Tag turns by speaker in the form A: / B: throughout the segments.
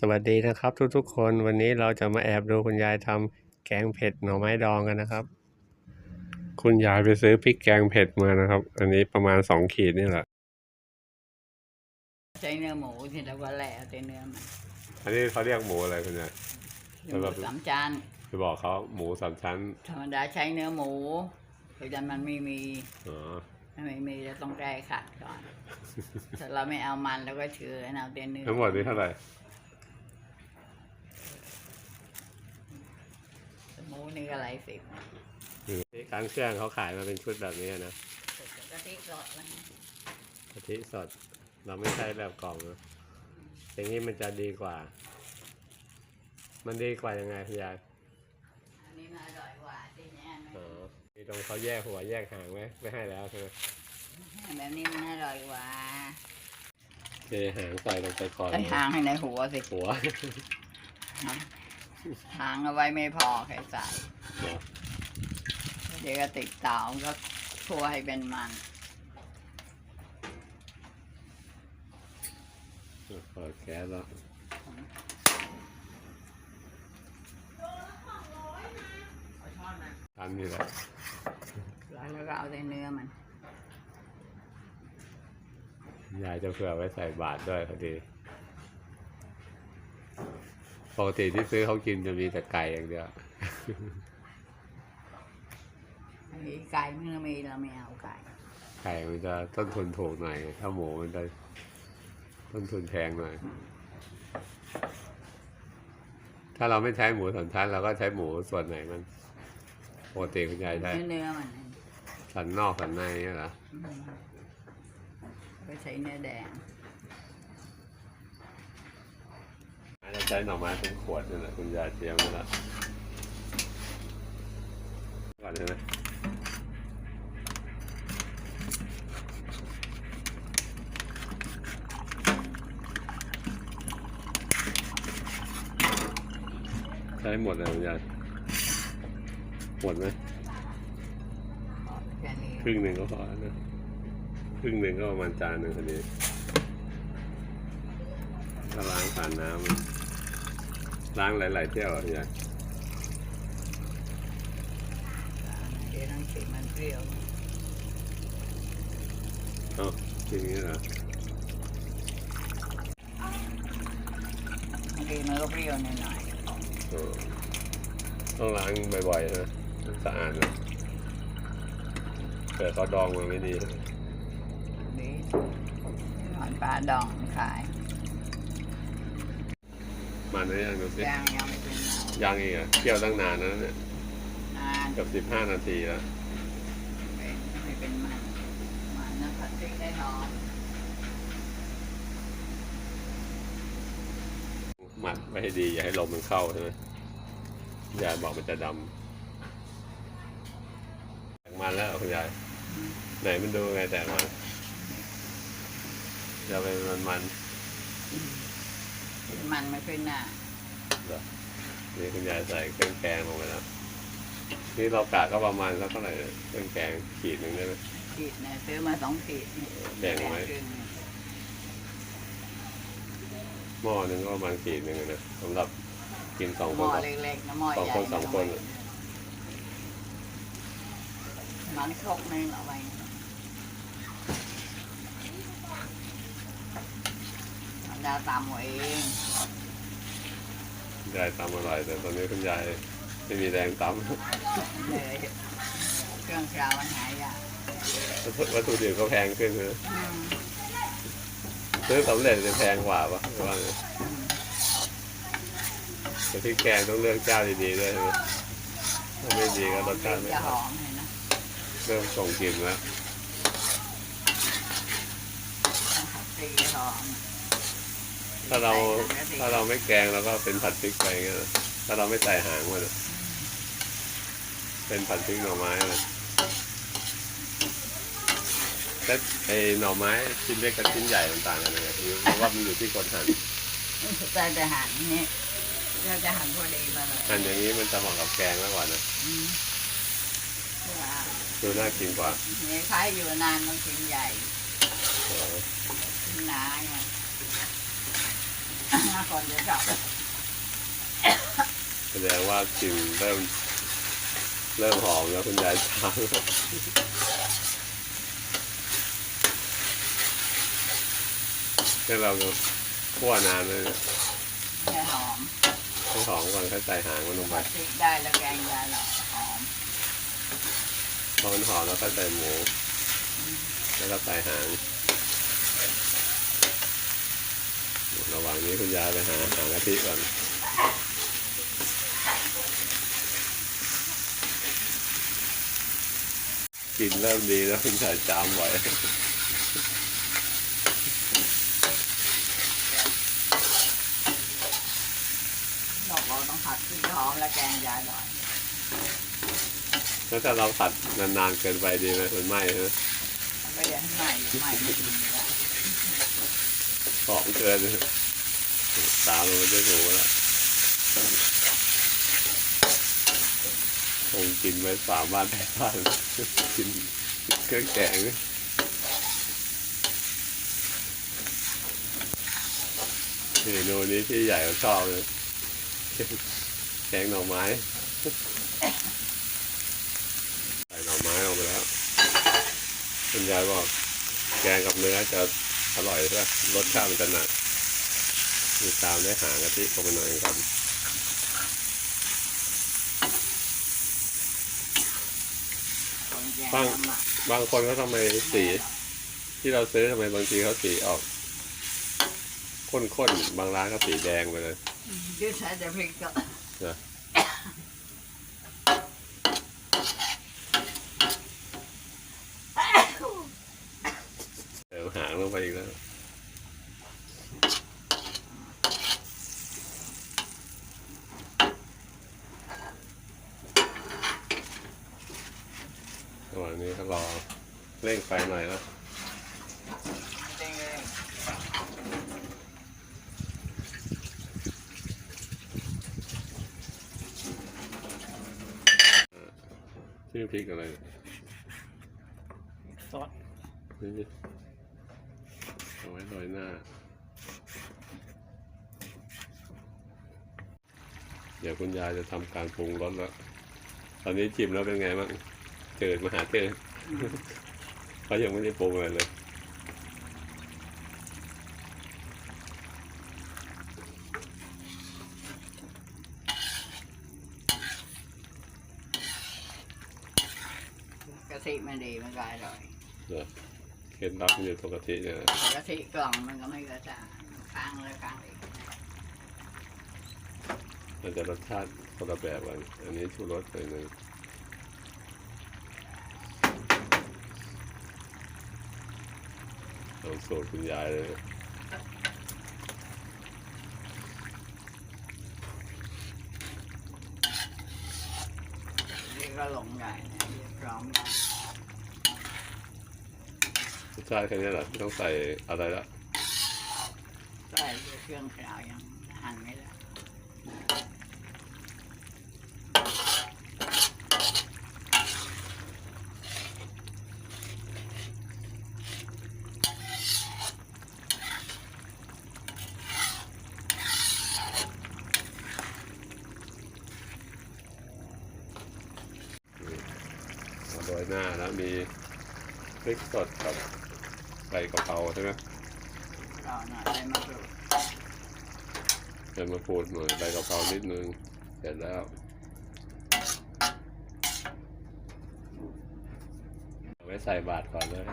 A: สวัสดีนะครับทุกๆ คนวันนี้เราจะมาแอบดูคุณยายทำแกงเผ็ดหน่อไม้ดองกันนะครับ คุณยายไปซื้อพริกแกงเผ็ดมานะครับ อันนี้ประมาณสองขีดนี่แหละ
B: ใช้เนื้อหมูที่เราว่าแหล่ใช้เนื้อมัน
A: อันนี้เขาเรียกหมูอะไรคุณยาย
B: หมูสามจาน
A: ไปบอกเขาหมูสามชั้น
B: ธรรมดาใช้เนื้อหมูแต่ดันมันไม่มี
A: อ๋อ
B: ถ้าไม่มีเราต้องแก้ขัดก่อนถ้าเราไม่เอามันเราก็เชื่อเอาแต่เนื้อ
A: ทั้งหมดนี้เท่าไหร่
B: หมู นี่ก็หลายสิบ
A: ที่ร้านเครื่องเขาขายมาเป็นชุดแบบนี้นะ
B: กะทิสดแล้ว
A: กะทิสด เราไม่ใช้แบบกล่องนะอย่างนี้มันจะดีกว่า มันดีกว่ายังไงคุณยาย
B: อันนี้มันอร่อยกว่าที่เนี้ยนะ
A: อ๋อมีตรงเขาแยกหัวแยกหางไว้ไม่ให้แล้วใช่ไหม
B: แบบนี้มันอร่อยกว่า
A: เทหางใส่ลงไปก่อน
B: ไอ้หางให้ในหัวสิ
A: หัว
B: หางเอาไว้ไม่พอแค่ใส่
A: หัว
B: เดี๋ยวก็ติดเตาก็คั่วให้เป็นมัน
A: เปิดแก๊สแล้วทำนี่แหละ
B: แล้วก็เอาแต่เนื้อมัน
A: ยายจะเผื่อไว้ใส่บาตรด้วยพอดี ปกติที่ซื้อเขากินจะมีแต่ไก่อย่างเดียว
B: อันนี้ไก่เมื่อมีเราไม่เอาไก่
A: ไก่มันจะต้นทุนถูกหน่อย ถ้าหมูมันจะต้นทุนแพงหน่อย ถ้าเราไม่ใช้หมูสันชั้นเราก็ใช้หมูส่วนไหนมันปกติคุณยายใช้
B: เนื้อเนื้อมัน
A: สันนอกสันในเนี่ยเหรอ
B: อืมก็ใช้เนื้อแดง
A: อา จจะใช้หน่อไม้เป็นขวดนี่แหละคุณยายเตรียมไว้แล้วก่อนใช่ไหมใช้หมดเลยคุณยายหมดไหม
B: แค่นี้
A: ครึ่งหนึ่งก็พอแล้วนะครึ่งหนึ่งก็ประมาณจานหนึ่งพอดีถ้าล้างผ่านน้ำ ล้างหลายๆเที่ยวอะคุณยาย
B: เดี๋ยวต้องชิมมันเปรี้ยว
A: เอ้าทีนี้เหรอบา
B: งทีมันก็เปรี้ยวหน่อย
A: เออต้องล้างบ่อยๆนะสะอาดนะเกิดเขาดองมาไม่ดี
B: ๆนี่หอนปลาดองขาย
A: มันนะยังดูสิ
B: ย่างยังไม่เป็นเอา
A: ยังอีกอะเคี่ยวตั้งนานแล้วเนี่ย
B: นาน
A: เกือบสิบห้านาทีแล้ว
B: เป็นไม่เป็นมันมันนะผัดพริกได้นอน
A: หมัดไว้ให้ดีอย่าให้ลมมันเข้าใช่ไหมยายบอกมันจะดำแตกมันแล้วคุณยายไหนมันดูไงแต่มันจะเป็นมันมัน
B: มันไม่ขึ้นหน้า
A: ๆเหรอนี่คุณยายใส่เครื่องแกงลงไปแล้วนี่เรากะก็ประมาณสักเท่าไหร่เนี่ยเครื่องแกงขีดหนึ่งได้ไหม
B: ขีดเนี่ยซื้อมาสองขีดเนี่ย
A: แบ่งไว้
B: ครึ่งเนี่ย
A: หม้อหนึ่งก็ประมาณขีดหนึ่งอะนะสำหรับกินสอง
B: ห
A: ค
B: ม้
A: น
B: อ
A: กับ
B: เล็กๆนะหม้อ
A: สอง
B: ใหญ่
A: คนสองคน
B: มันครกนึงเอาไว้ มันดาวตำเอาเอง
A: ยายตำอร่อยแต่ตอนนี้คุณยายไม่มีแรงต
B: เลยเครื่องคราวมันหายากำ
A: วัตถุดิบก็แพงขึ้นนะ
B: อืม
A: ซื้อสำเร็จจะแพงกว่าปะหรือว่าไงแต่ที่แกงต้องเลือกเจ้าดีๆด้วยใช่ไหมถ้าไม่ดีก็รสชาติไม่
B: จะห
A: อ
B: อ
A: อก
B: มเลยนะ
A: เริ่มส่งกลิ่นแล้ว
B: ผัดซีหอม
A: ถ้าเราถ้าเราไม่แกงเราก็เป็นผัดพริกไปเงี้ยนะถ้าเราไม่ใส่หางมันอะเป็นผัดพริกหน่อไม้เลยแต่ไอหน่อไม้ชิ้นเล็กกับชิ้นใหญ่มันต่างกันยังไงเพราะว่ามันอยู่ที่คนหั่น
B: แต่จะหั่นนี่เราจะหั่นพอดีมาเลย
A: หั่นอย่างนี้มันจะเหมาะกับแกงมากกว่านะ
B: อืมว่า
A: ดูน่ากินกว่า
B: เนี่ยขายอยู่นานมันกินใหญ่
A: เออ
B: หนาเนี่ย ก่อนจะกลับ
A: แสดงว่ากลิ่นเริ่มเริ่มหอมแล้วคุณยายทำให้เราคั่วนานเลยเนี่ย
B: ให้หอม
A: ให้หอมก่อนค่อยใส่หางมันลงไป
B: พริกได้แล้วแกงยาหล่อหอม
A: พอมันหอมแล้วก็ใส่หมูแล้วก็ใส่หาง ระหว่างนี้คุณยายไปหาหางกะทิก่อนกินเริ่มดีแล้วคุณยายจามไว้
B: ดอกเราต้องผัดพริกหอมแล้วแกงยาหล่อ
A: แล้วถ้าเราผัดนานๆเกินไปดีไหมมันไหม้ฮะ
B: มันก็ยังใหม่ใหม่ไม่ดีละ
A: หอมเกินตามลงไปด้หมูแล้วคงกินไว้สามบ้านแปดบ้านกินเครื่องแกงเมนูนี้ที่ใหญ่เขาชอบเลยแกงหน่อไม้ใส่หน่อไม้ลงไปแล้วคุณยายบอกแกงกับเนื้อจะ อร่อยใช่ไหมรสชาติมันจะหนักมีตามด้วยหางกะทิเข้าไปหน่อยก่อน
B: คนแกง
A: บ้าง
B: น้ำหมัก
A: บางคนเขาทำไมสี ที่เราซื้อทำไมบางทีเขาสีออกข้นๆบางร้านก็สีแดงไปเลย
B: ยืดใช้แต่พริกก็
A: นะเติมหางลงไปอีกแล้ว ระหว่าง นี้ก็รอเร่งไฟหน่อยแล้ว
B: เด้งเลย
A: ชื่อพริกอะไร
B: สด
A: นี่เอาไว้โรยหน้า เดี๋ยวคุณยายจะทำการปรุงรสแล้ว ตอนนี้ชิมแล้วเป็นไงบ้าง เจิดมาหาเจิดเขายังไม่ได้ปรุงอะไรเลย
B: กะทิมันดีมันก็อร่อย
A: เดี๋ยวเคล็ดลับมันอยู่ตรงกะทิเนี่ยนะ
B: แต่กะทิกล่องมันก็ไม่กระจ่างค้างเลยค้างอีก
A: มันจะรสชาติคนละแบบกันอันนี้ชูรสเลยนึง เอาสูตรคุณยายเลย
B: นี่ก็หลงใหญ่นะเรียบพร้อมกัน
A: รสชาติแค่นี้แหละไม่ต้องใส่อะไรละ
B: ใส่เครื่องคราวยังหั่นไม่ได้
A: หน้าแล้วมีพริกสดกับใบกะเพราใช่ไหม
B: รอหน่อยได้มะกรูด
A: ใส่มะกรูดหน่อยใบกะเพรานิดนึง เสร็จแล้วเอาไว้ใส่บาตรก่อนเลย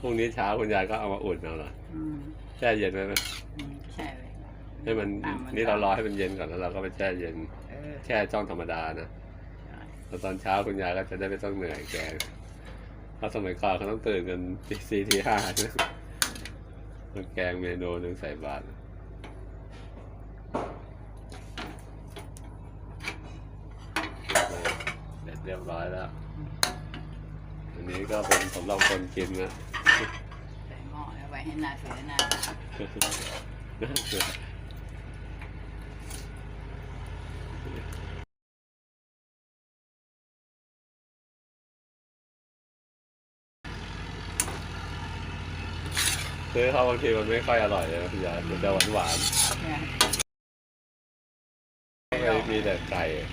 A: พรุ่งนี้เช้าคุณยายก็เอามาอุ่นเอาเหรอ
B: อืม
A: แช่เย็นไว้ไหม
B: อืมใช่เลย
A: ให้มัน
B: อะมัน
A: นี่เรารอให้มันเย็นก่อนแล้วเราก็ไปแช่เย็น
B: เออ
A: แช่จ้องธรรมดานะ แล้วตอนเช้าคุณยายก็จะได้ไม่ต้องเหนื่อยแกงเพราะสมัยก่อนเขาต้องตื่นกันตีสี่ตีห้านะมาแกงเมนูหนึ่งใส่บาตรเสร็จเรียบร้อยแล้ว อันนี้ก็เป็นสำหรับคนกินนะ
B: ใส่หม้อเอาไว้ให้หน้าเสือหน้า
A: เซื้อเขาบางทีมันไม่ค่อยอร่อยเลยนะคุณยายมันจะหวานหวาน
B: เนี่ย
A: ๆไม่มีแต่ไก่
B: เออ